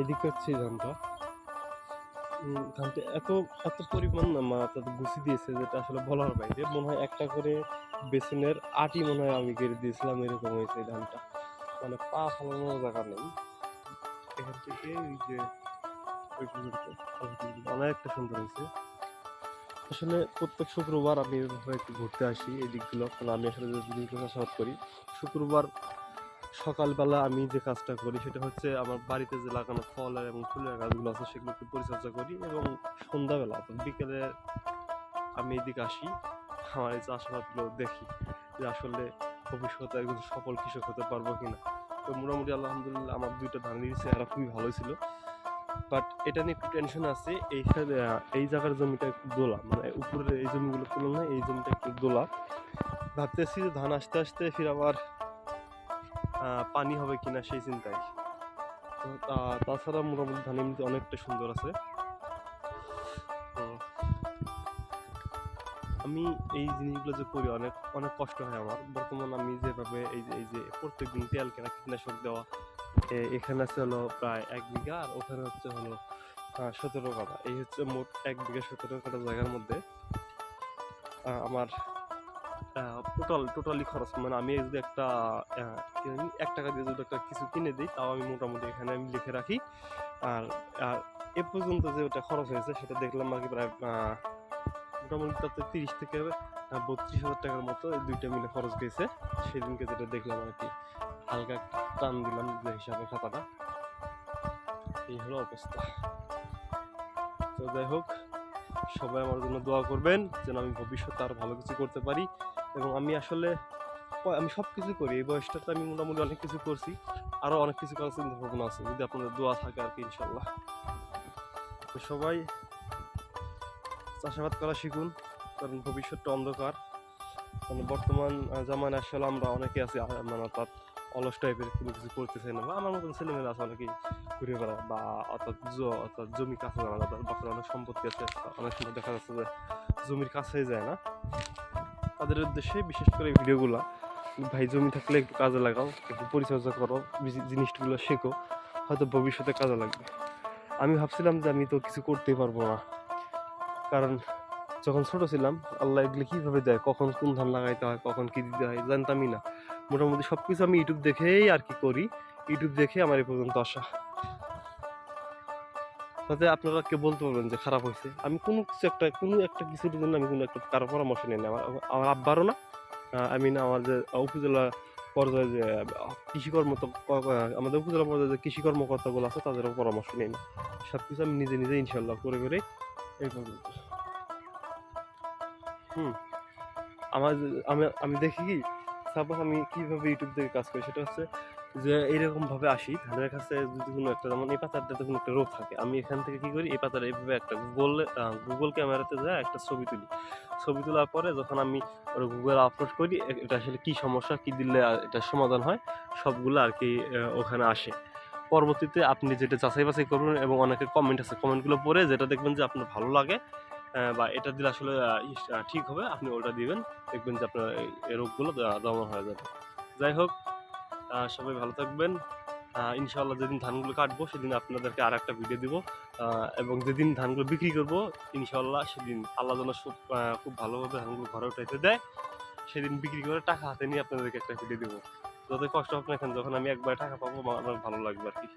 এদিকে হচ্ছে ধানটা। ধানটা এত এত পরিমাণ না, মা তাদের গুছি দিয়েছে যেটা আসলে বলার বাইরে। মনে হয় একটা করে বেসিনের আটি মনে হয় আমি কেড়ে দিয়েছিলাম, এরকম হয়েছে ধানটা। মানে পা ফালানোর জায়গা নেই। এখান থেকে ওই যে অনেকটা সুন্দর হয়েছে। আসলে প্রত্যেক শুক্রবার আমি একটু ঘুরতে আসি এই দিকগুলো। কারণ আমি আসলে যে জিনিসগুলো চাষাবাদ করি, শুক্রবার সকালবেলা আমি যে কাজটা করি সেটা হচ্ছে আমার বাড়িতে যে লাগানো ফল এবং ফুলের গাছগুলো আছে সেগুলো একটু পরিচর্যা করি এবং সন্ধ্যাবেলা বিকেলে আমি এদিকে আসি আমার এই চাষাবাদগুলো দেখি যে আসলে ভবিষ্যতে একজন সফল কৃষক হতে পারব কিনা। তো মোটামুটি আলহামদুলিল্লাহ আমার দুইটা ধান দিয়েছে এরা খুবই ভালোই ছিল। বাট এটা নিয়ে একটু টেনশন আছে আহ, এই জায়গার জমিটা একটু দোলা মানে উপরের এই জমিগুলোর তুলনায় এই জমিটা একটু দোলা। ভাবতেছি যে ধান আসতে আসতে ফির আবার পানি হবে কিনা সেই চিন্তায়। তো তাছাড়া মোটামুটি ধান এমনিতে অনেকটা সুন্দর আছে। আমি এই জিনিসগুলো যে করি অনেক অনেক কষ্ট হয় আমার। বর্তমান আমি যেভাবে এই যে এই যে প্রত্যেকদিন তেল কেনা, কীটনাশক দেওয়া এখানে আছে হলো প্রায় এক বিঘা আর ওখানে হচ্ছে হলো সতেরো কাটা এই হচ্ছে মোট এক বিঘা সতেরো কাটা জায়গার মধ্যে আমার টোটাল টোটালি খরচ। মানে আমি যদি একটা এক টাকা দিয়ে যদি একটা কিছু কিনে দিই, তাও আমি মোটামুটি এখানে আমি লিখে রাখি। আর আর এ পর্যন্ত যে ওটা খরচ হয়েছে, সেটা দেখলাম আর কি প্রায় মোটামুটি তাতে তিরিশ থেকে বত্রিশ হাজার টাকার মতো এই দুইটা মিলে খরচ গেছে। সেদিনকে যেটা দেখলাম আর কি, হালকা টান দিলাম যে হিসাবে খাতাটা। এই হলো অবস্থা। তো যাই হোক, সবাই আমার জন্য দোয়া করবেন, যেন আমি ভবিষ্যতে আরও ভালো কিছু করতে পারি। এবং আমি আসলে আমি সব কিছু করি। এই বয়সটাতে আমি মোটামুটি অনেক কিছু করছি। আরও অনেক কিছু করার চিন্তা ভাবনা আছে। যদি আপনাদের দোয়া থাকে আর কি ইনশাল্লাহ। তো সবাই চাষাবাদ করা শিখুন কারণ ভবিষ্যৎটা অন্ধকার। মানে বর্তমান আহ, জামানায় আসলে আমরা অনেকে আছি মানে অর্থাৎ অলস টাইপের কোনো কিছু করতেছে না। বা আমার মতন ছেলেমেয়েরা আছে অনেকেই ঘুরে বেড়ায় বা অর্থাৎ অর্থাৎ জমি কাছে জানা বাপের অনেক সম্পত্তি আছে। অনেক সময় দেখা যাচ্ছে যে জমির কাছেই যায় না। তাদের উদ্দেশ্যে বিশেষ করে ভিডিওগুলো, ভাই জমি থাকলে একটু কাজে লাগাও, একটু পরিচর্যা করো জিনিসগুলো শেখো, হয়তো ভবিষ্যতে কাজে লাগবে। আমি ভাবছিলাম যে আমি তো কিছু করতেই পারব না। কারণ যখন ছোট ছিলাম, আল্লাহ এগুলো কীভাবে দেয়, কখন কোন ধান লাগাইতে হয়, কখন কী দিতে হয়, জানতামই না। মোটামুটি সব কিছু আমি ইউটিউব দেখেই আর কি করি। ইউটিউব দেখে আমার এই পর্যন্ত আসা। তাতে আপনারা কেউ বলতে পারবেন যে খারাপ হয়েছে। আমি কোনো কিছু একটা, কোনো একটা কিছুর জন্য আমি কোনো একটা কারও পরামর্শ নিই। না আমার আব্বারও না আই মিন আমার যে উপজেলা পর্যায়ে যে কৃষি কর্ম আমাদের উপজেলা পর্যায়ে যে কৃষি কর্মকর্তাগুলো আছে, তাদেরও পরামর্শ নিই। না সব কিছু আমি নিজে নিজে ইনশাল্লাহ করে করে এই হুম। আমার আমি আমি দেখি কি সাপোজ আমি কীভাবে ইউটিউব থেকে কাজ করি, সেটা হচ্ছে যে এইরকম ভাবে আসি ধানের কাছে যদি কোনো একটা, যেমন এই পাতাটাতে কোনো একটা রোগ থাকে, আমি এখান থেকে কি করি, এই পাতাটা এইভাবে একটা গুগল গুগল ক্যামেরাতে যায়, একটা ছবি তুলি। ছবি তোলার পরে যখন আমি গুগল আপলোড করি এটা আসলে কী সমস্যা, কী দিলে এটার সমাধান হয়, সবগুলো আর কি ওখানে আসে। পরবর্তীতে আপনি যেটা যাচাই বাছাই করবেন এবং অনেকে কমেন্ট আছে কমেন্টগুলো পড়ে যেটা দেখবেন যে আপনার ভালো লাগে বা এটা দিলে আসলে ঠিক হবে, আপনি ওটা দিবেন, দেখবেন যে আপনার এই- রোগগুলো দমন হয়ে যাবে। যাই হোক সবাই ভালো থাকবেন। ইনশাআল্লাহ যেদিন ধানগুলো কাটবো, সেদিন আপনাদেরকে আর একটা ভিডিও দিব এবং যেদিন ধানগুলো বিক্রি করব, ইনশাআল্লাহ সেদিন আল্লাহ যেন খুব ভালোভাবে ধানগুলো ঘরে উঠাইতে দেয়। সেদিন বিক্রি করে টাকা হাতে নিয়ে আপনাদেরকে একটা ভিডিও দেবো। যত কষ্ট হোক না কেন, যখন আমি একবার টাকা পাবো আমার ভালো লাগবে আর কি।